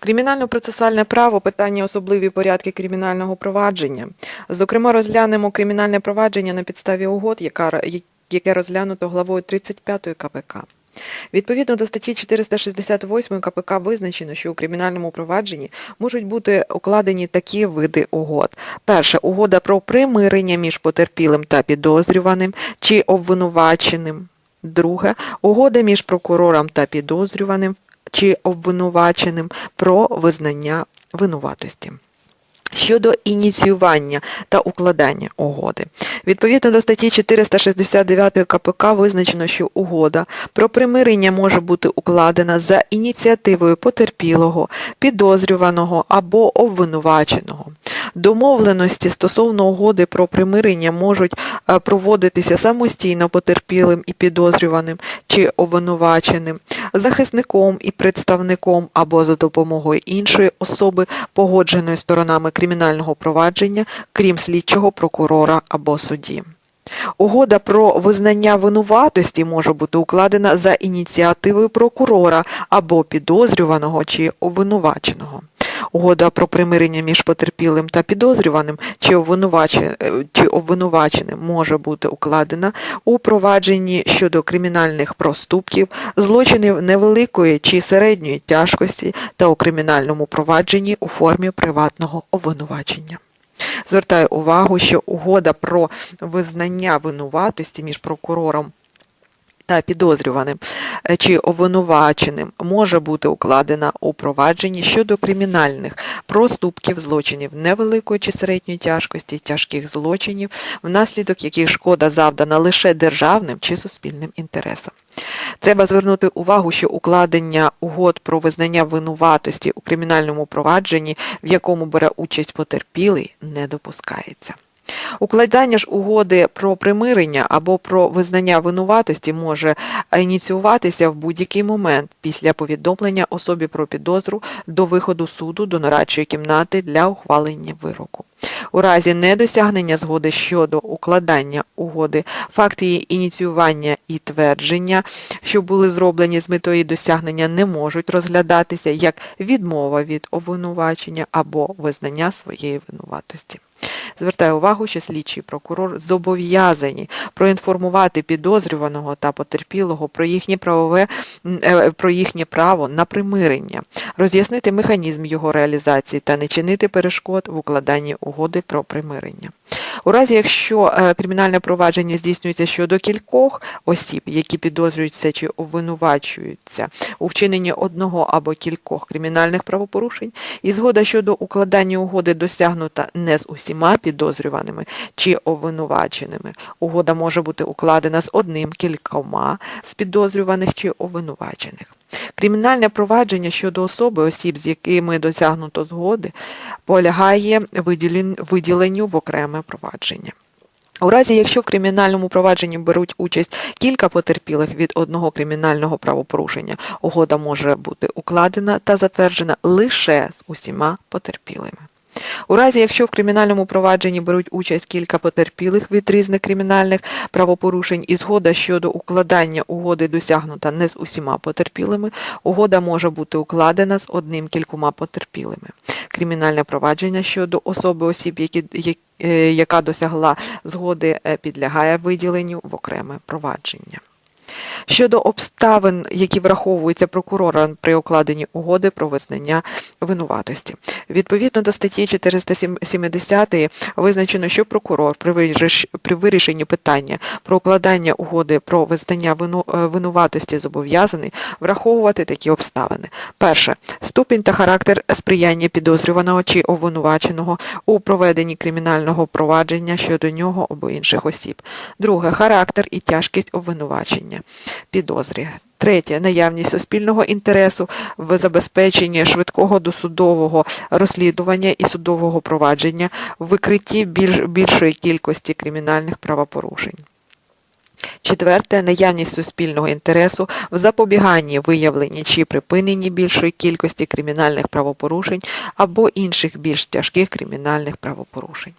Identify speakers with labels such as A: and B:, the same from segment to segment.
A: Кримінально-процесуальне право питання особливі порядки кримінального провадження. Зокрема, розглянемо кримінальне провадження на підставі угод, яка, яке розглянуто главою 35 КПК. Відповідно до статті 468 КПК визначено, що у кримінальному провадженні можуть бути укладені такі види угод. Перше угода про примирення між потерпілим та підозрюваним чи обвинуваченим. Друге угода між прокурором та підозрюваним чи обвинуваченим про визнання винуватості. Щодо ініціювання та укладання угоди. Відповідно до статті 469 КПК визначено, що угода про примирення може бути укладена за ініціативою потерпілого, підозрюваного або обвинуваченого. Домовленості стосовно угоди про примирення можуть е, проводитися самостійно потерпілим і підозрюваним чи обвинуваченим, захисником і представником або за допомогою іншої особи, погодженої сторонами кримінального провадження, крім слідчого прокурора або судді. Угода про визнання винуватості може бути укладена за ініціативою прокурора або підозрюваного чи обвинуваченого. Угода про примирення між потерпілим та підозрюваним е, чи обвинуваченим може бути укладена у провадженні щодо кримінальних проступків, злочинів невеликої чи середньої тяжкості та у кримінальному провадженні у формі приватного обвинувачення. Звертаю увагу, що угода про визнання винуватості між прокурором та підозрюваним е, чи обвинуваченим може бути укладена у провадженні щодо кримінальних проступків злочинів невеликої чи середньої тяжкості, тяжких злочинів, внаслідок яких шкода завдана лише державним чи суспільним інтересам. Треба звернути увагу, що укладення угод про визнання винуватості у кримінальному провадженні, в якому бере участь потерпілий, не допускається. Укладання ж угоди про примирення або про визнання винуватості може ініціюватися в будь-який момент після повідомлення особі про підозру до виходу суду до нарадчої кімнати для ухвалення вироку. У разі недосягнення згоди щодо укладання угоди, факти її ініціювання і твердження, що були зроблені з метою досягнення, не можуть розглядатися як відмова від обвинувачення або визнання своєї винуватості. Звертаю увагу, що слідчий прокурор зобов'язані проінформувати підозрюваного та потерпілого про їхнє правове е, про їхнє право на примирення, роз'яснити механізм його реалізації та не чинити перешкод в укладанні угоди про примирення. У разі, якщо е, кримінальне провадження здійснюється щодо кількох осіб, які підозрюються чи обвинувачуються у вчиненні одного або кількох кримінальних правопорушень, і згода щодо укладання угоди досягнута не з усіма підозрюваними чи обвинуваченими. Угода може бути укладена з одним кількома з підозрюваних чи обвинувачених. Кримінальне провадження щодо особи, осіб, з якими досягнуто згоди, полягає виділенню в окреме провадження. У разі, якщо в кримінальному провадженні беруть участь кілька потерпілих від одного кримінального правопорушення, угода може бути укладена та затверджена лише з усіма потерпілими. У разі, якщо в кримінальному провадженні беруть участь кілька потерпілих від різних кримінальних правопорушень і згода щодо укладання угоди досягнута не з усіма потерпілими, угода може бути укладена з одним кількома потерпілими. Кримінальне провадження щодо особи осіб, які, е, яка досягла згоди, е, підлягає виділенню в окреме провадження. Щодо обставин, які враховуються прокурором при укладенні угоди про визнання винуватості. Відповідно до статті 470 визначено, що прокурор при вирішенні питання про укладання угоди про визнання е, винуватості зобов'язаний враховувати такі обставини. Перше ступінь та характер сприяння підозрюваного чи обвинуваченого у проведенні кримінального провадження щодо нього або інших осіб. Друге характер і тяжкість обвинувачення підозрі. Третє наявність суспільного інтересу в забезпеченні швидкого досудового розслідування і судового провадження в викритті більш, більшої кількості кримінальних правопорушень. Четверте наявність суспільного інтересу в запобіганні виявленні чи припиненні більшої кількості кримінальних правопорушень або інших більш тяжких кримінальних правопорушень.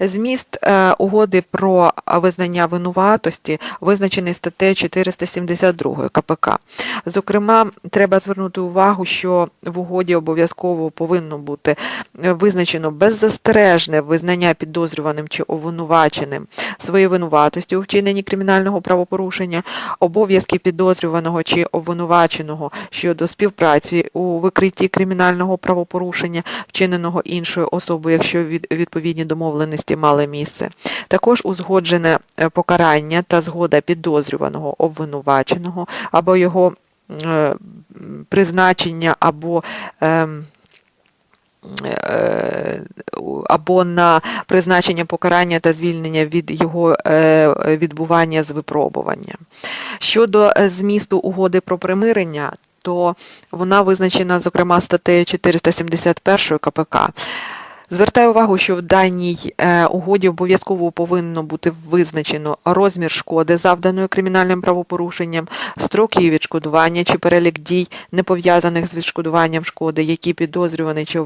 A: Зміст е, угоди про визнання винуватості визначений статтею 472 КПК. Зокрема, треба звернути увагу, що в угоді обов'язково повинно бути е, визначено беззастережне визнання підозрюваним чи обвинуваченим своєї винуватості у вчиненні кримінального правопорушення, обов'язки підозрюваного чи обвинуваченого щодо співпраці у викритті кримінального правопорушення, вчиненого іншою особою, якщо від- відповідні домовленості мали місце. Також узгоджене е, покарання та згода підозрюваного обвинуваченого або його е, призначення або ем, е, або на призначення покарання та звільнення від його відбування з випробування. Щодо змісту угоди про примирення, то вона визначена, зокрема, статтею 471 КПК. Звертаю увагу, що в даній е, угоді обов'язково повинно бути визначено розмір шкоди, завданої кримінальним правопорушенням, строк її відшкодування чи перелік дій, не пов'язаних з відшкодуванням шкоди, які підозрюваний чи е,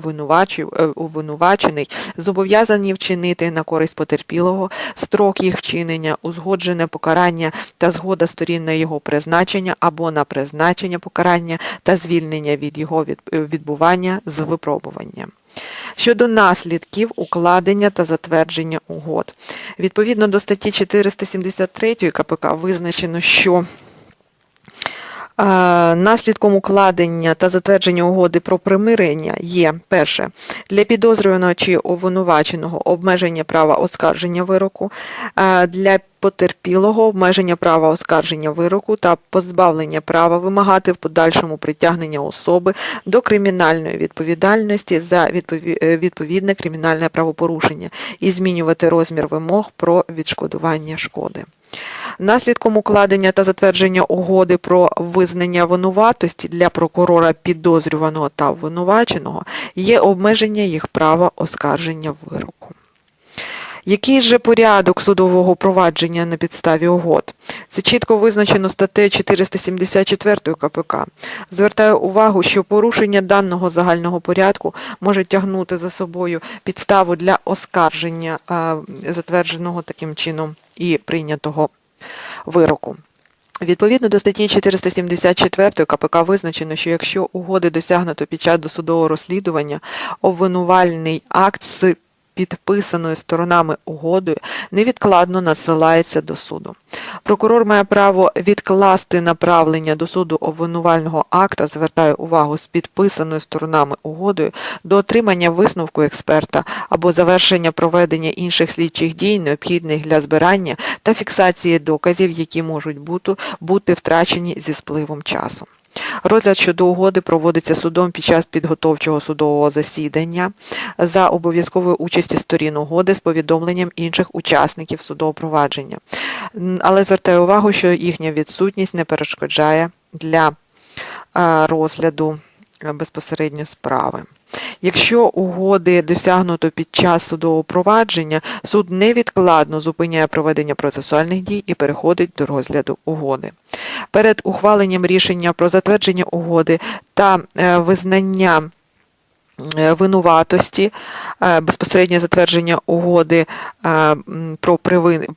A: обвинувачений, зобов'язані вчинити на користь потерпілого, строк їх вчинення, узгоджене покарання та згода сторін на його призначення або на призначення покарання та звільнення від його е, відбування з випробуванням. Щодо наслідків укладення та затвердження угод. Відповідно до статті 473 КПК визначено, що наслідком укладення та затвердження угоди про примирення є перше для підозрюваного чи обвинуваченого обмеження права оскарження вироку, для потерпілого обмеження права оскарження вироку та позбавлення права вимагати в подальшому притягнення особи до кримінальної відповідальності за е, відповідне кримінальне правопорушення і змінювати розмір вимог про відшкодування шкоди. Наслідком укладення та затвердження угоди про визнання винуватості для прокурора підозрюваного та обвинуваченого є обмеження їх права оскарження вироку. Який же порядок судового провадження на підставі угод? Це чітко визначено статтею 474 КПК. Звертаю увагу, що порушення даного загального порядку може тягнути за собою підставу для оскарження е, затвердженого таким чином і прийнятого вироку. Відповідно до статті 474 КПК визначено, що якщо угоди досягнуто під час досудового розслідування, обвинувальний акт з підписаною сторонами угодою невідкладно надсилається до суду. Прокурор має право відкласти направлення до суду обвинувального акта, звертаю увагу, з підписаною сторонами угодою до отримання висновку експерта або завершення проведення інших слідчих дій, необхідних для збирання та фіксації доказів, які можуть бути, бути втрачені зі спливом часу. Розгляд щодо угоди проводиться судом під час підготовчого судового засідання за обов'язковою участі сторін угоди з повідомленням інших учасників судового провадження. Але звертаю увагу, що їхня відсутність не перешкоджає для е, розгляду е, безпосередньо справи. Якщо угоди досягнуто під час судового провадження, суд невідкладно зупиняє проведення процесуальних дій і переходить до розгляду угоди. Перед ухваленням рішення про затвердження угоди та е, визнання винуватості, е, безпосереднє затвердження угоди е, про,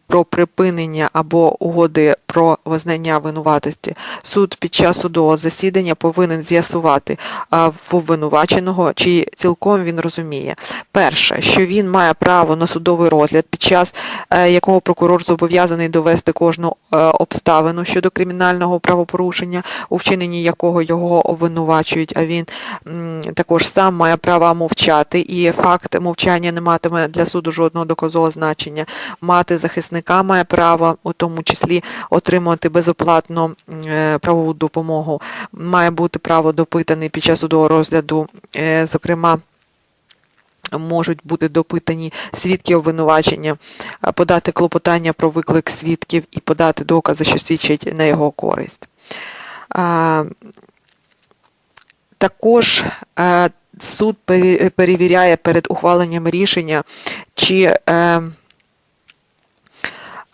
A: про припинення або угоди про визнання винуватості, суд під час судового засідання повинен з'ясувати в обвинуваченого, чи цілком він розуміє. Перше, що він має право на судовий розгляд, під час е, якого прокурор зобов'язаний довести кожну е, обставину щодо кримінального правопорушення, у вчиненні якого його обвинувачують, а він також сам має право мовчати, і факт мовчання не матиме для суду жодного доказового значення. Мати захисника має право, у тому числі, отримувати безоплатно е, правову допомогу. Має бути право допитаний під час судового розгляду, е, зокрема. Можуть бути допитані свідки обвинувачення, подати клопотання про виклик свідків і подати докази, що свідчать на його користь. Також е, суд перевіряє перед ухваленням рішення, чи е,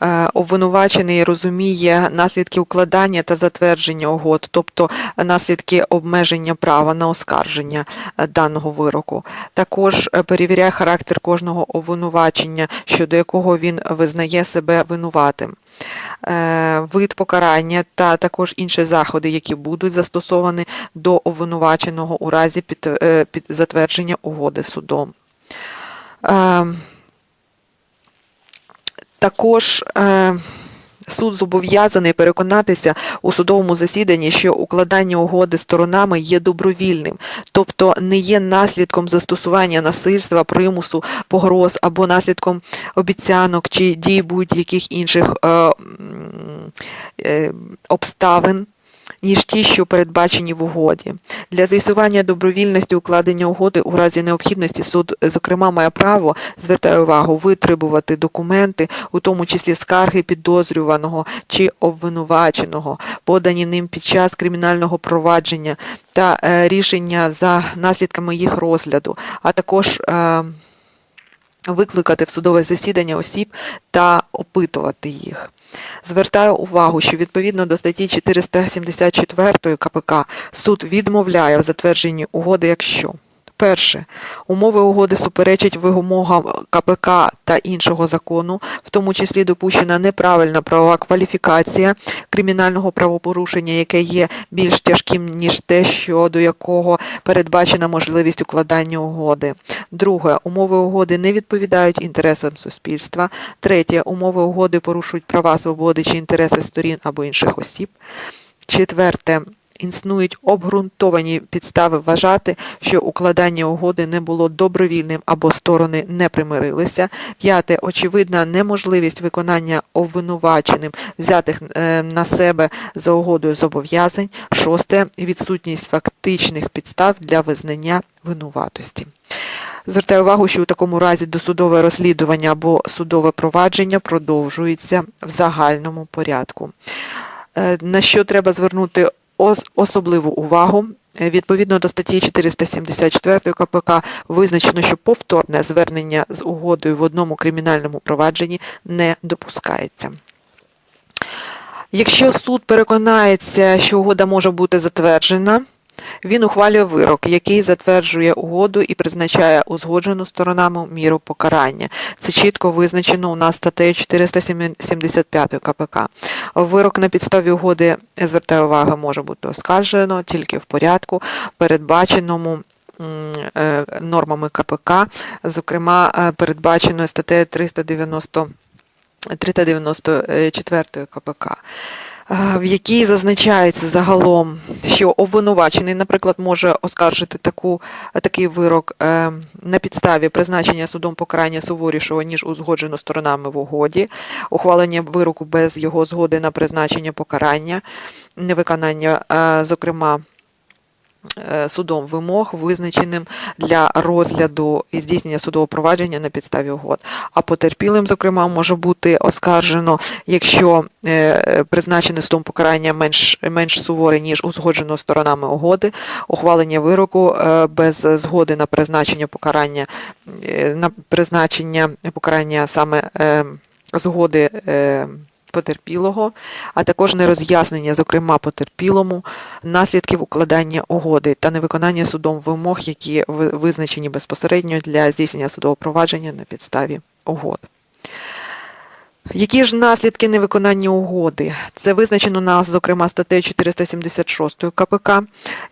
A: е, обвинувачений розуміє наслідки укладання та затвердження угод, тобто наслідки обмеження права на оскарження е, даного вироку. Також перевіряє характер кожного обвинувачення, щодо якого він визнає себе винуватим. Е, Вид покарання та також інші заходи, які будуть застосовані до обвинуваченого у разі під, е, під затвердження угоди судом. Е, також е, суд зобов'язаний переконатися у судовому засіданні, що укладання угоди сторонами є добровільним, тобто не є наслідком застосування насильства, примусу, погроз або наслідком обіцянок чи дій будь-яких інших е, е, обставин. Ніж ті, що передбачені в угоді. Для з'ясування добровільності укладення угоди у разі необхідності суд, зокрема, має право, звертаю увагу, витребувати документи, у тому числі скарги підозрюваного чи обвинуваченого, подані ним під час кримінального провадження та е, рішення за наслідками їх розгляду, а також е, викликати в судове засідання осіб та опитувати їх. Звертаю увагу, що відповідно до статті 474 КПК суд відмовляє в затвердженні угоди, якщо Перше, умови угоди суперечать вимогам КПК та іншого закону, в тому числі допущена неправильна правова кваліфікація кримінального правопорушення, яке є більш тяжким, ніж те, щодо якого передбачена можливість укладання угоди. Друге, умови угоди не відповідають інтересам суспільства. Третє, умови угоди порушують права, свободи чи інтереси сторін або інших осіб. Четверте, існують обґрунтовані підстави вважати, що укладання угоди не було добровільним або сторони не примирилися. П'яте, очевидна неможливість виконання обвинуваченим взятих е, на себе за угодою зобов'язань. Шосте, відсутність фактичних підстав для визнання винуватості. Звертаю увагу, що у такому разі досудове розслідування або судове провадження продовжується в загальному порядку. Е, На що треба звернути особливу увагу. Е, Відповідно до статті 474 КПК визначено, що повторне звернення з угодою в одному кримінальному провадженні не допускається. Якщо суд переконається, що угода може бути затверджена, він ухвалює вирок, який затверджує угоду і призначає узгоджену сторонами міру покарання. Це чітко визначено у нас статтею 475 КПК. Вирок на підставі угоди, звертаю увагу, може бути оскаржено тільки в порядку, передбаченому е, нормами КПК, зокрема, е, передбачено статтею 390 394 КПК, е, в якій зазначається загалом, що обвинувачений, наприклад, може оскаржити таку, такий вирок е, на підставі призначення судом покарання суворішого, ніж узгоджено сторонами в угоді, ухвалення вироку без його згоди на призначення покарання, невиконання, е, зокрема, судом вимог, визначеним для розгляду і здійснення судового провадження на підставі угод. А потерпілим, зокрема, може бути оскаржено, якщо е, призначене судом покарання менш, менш суворе, ніж узгоджено сторонами угоди, ухвалення вироку е, без згоди на призначення покарання, е, на призначення покарання саме е, згоди. Потерпілого, а також нероз'яснення, зокрема потерпілому, наслідків укладання угоди та невиконання судом вимог, які визначені безпосередньо для здійснення судового провадження на підставі угод. Які ж наслідки невиконання угоди? Це визначено нас, зокрема, статтею 476 КПК,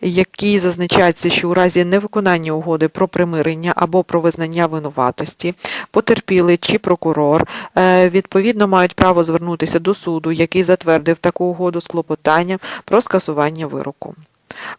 A: якій зазначається, що у разі невиконання угоди про примирення або про визнання винуватості, потерпілий чи прокурор е, відповідно мають право звернутися до суду, який затвердив таку угоду з клопотанням про скасування вироку.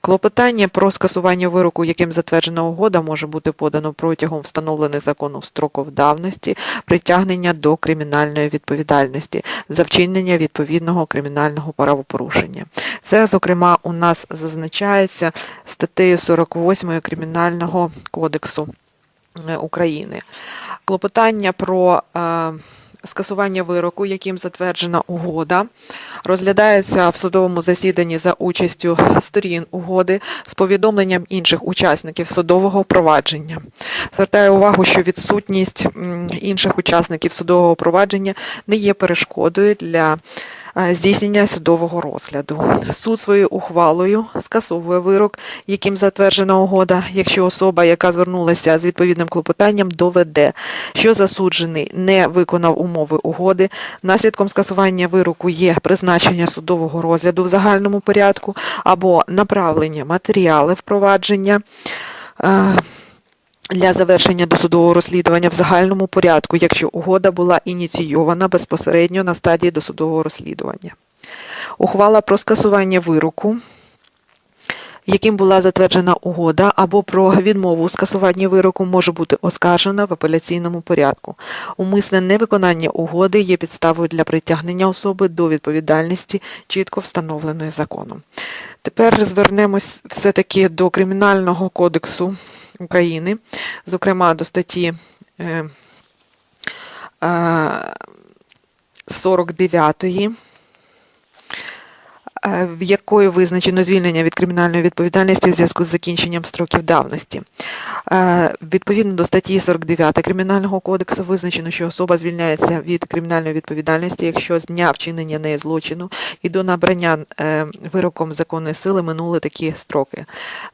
A: Клопотання про скасування вироку, яким затверджена угода, може бути подано протягом встановлених законом строків давності, притягнення до кримінальної відповідальності за вчинення відповідного кримінального правопорушення. Це, зокрема, у нас зазначається статтею 48 Кримінального кодексу е, України. Клопотання про е, скасування вироку, яким затверджена угода, розглядається в судовому засіданні за участю сторін угоди з повідомленням інших учасників судового провадження. Звертаю увагу, що відсутність інших учасників судового провадження не є перешкодою для здійснення судового розгляду. Суд своєю ухвалою скасовує вирок, яким затверджена угода, якщо особа, яка звернулася з відповідним клопотанням, доведе, що засуджений не виконав умови угоди. Наслідком скасування вироку є призначення судового розгляду в загальному порядку або направлення матеріалів впровадження. Для завершення досудового розслідування в загальному порядку, якщо угода була ініційована безпосередньо на стадії досудового розслідування. Ухвала про скасування вироку, яким була затверджена угода, або про відмову у скасуванні вироку може бути оскаржена в апеляційному порядку. Умисне невиконання угоди є підставою для притягнення особи до відповідальності, чітко встановленої законом. Тепер звернемось все-таки до Кримінального кодексу України, зокрема до статті е, е, 49 е, в якої визначено звільнення від кримінальної відповідальності в зв'язку з закінченням строків давності. Е, Відповідно до статті 49 Кримінального кодексу визначено, що особа звільняється від кримінальної відповідальності, якщо з дня вчинення неї злочину і до набрання е, вироком законної сили минули такі строки: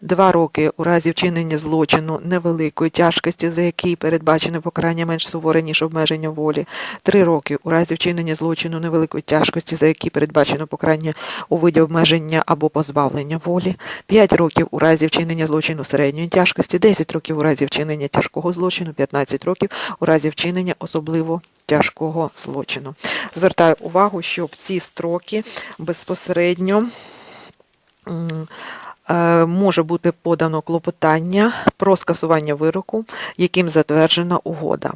A: два роки у разі вчинення злочину невеликої тяжкості, за який передбачене покарання менш суворе, ніж обмеження волі, три роки у разі вчинення злочину невеликої тяжкості, за який передбачено покарання виді обмеження або позбавлення волі, 5 років у разі вчинення злочину середньої тяжкості, 10 років у разі вчинення тяжкого злочину, 15 років у разі вчинення особливо тяжкого злочину. Звертаю увагу, що в ці строки безпосередньо е, може бути подано клопотання про скасування вироку, яким затверджена угода.